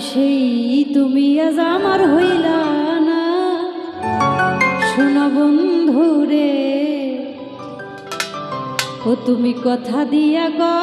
সেই তুমি আজ আমার হইলা না। শোনা বন্ধু রে ও তুমি কথা দিয়া গা